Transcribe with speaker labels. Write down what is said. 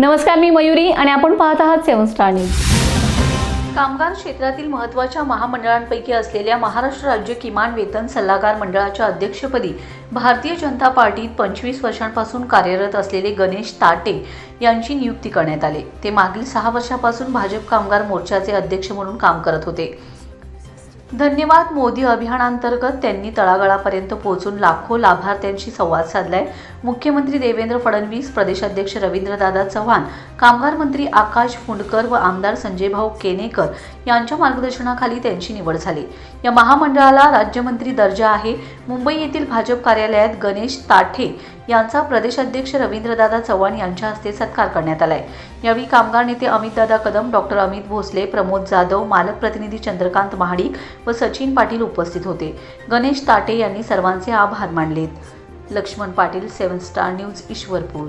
Speaker 1: नमस्कार मी मयुरी आणि आपण पाहत आहात सेवन स्टार न्यूज.
Speaker 2: कामगार क्षेत्रातील महत्त्वाच्या महामंडळांपैकी असलेल्या महाराष्ट्र राज्य किमान वेतन सल्लागार मंडळाच्या अध्यक्षपदी भारतीय जनता पार्टीत पंचवीस वर्षांपासून कार्यरत असलेले गणेश ताटे यांची नियुक्ती करण्यात आली. ते मागील सहा वर्षापासून भाजप कामगार मोर्चाचे अध्यक्ष म्हणून काम करत होते. धन्यवाद मोदी अभियानांतर्गत त्यांनी तळागाळापर्यंत पोहोचून लाखो लाभार्थ्यांशी संवाद साधलाय. मुख्यमंत्री देवेंद्र फडणवीस प्रदेशाध्यक्ष रवींद्रदादा चव्हाण कामगार मंत्री आकाश फुंडकर व आमदार संजयभाऊ केनेकर यांच्या मार्गदर्शनाखाली त्यांची निवड झाली. या महामंडळाला राज्यमंत्री दर्जा आहे. मुंबई येथील भाजप कार्यालयात गणेश ताठे यांचा प्रदेशाध्यक्ष रवींद्रदादा चव्हाण यांच्या हस्ते सत्कार करण्यात आलाय. यावेळी कामगार नेते अमितदादा कदम डॉक्टर अमित भोसले प्रमोद जाधव मालक प्रतिनिधी चंद्रकांत महाडिक व सचिन पाटील उपस्थित होते. गणेश ताटे यांनी सर्वांचे आभार मानलेत. Laxman Patil seven star news Ishwarpur.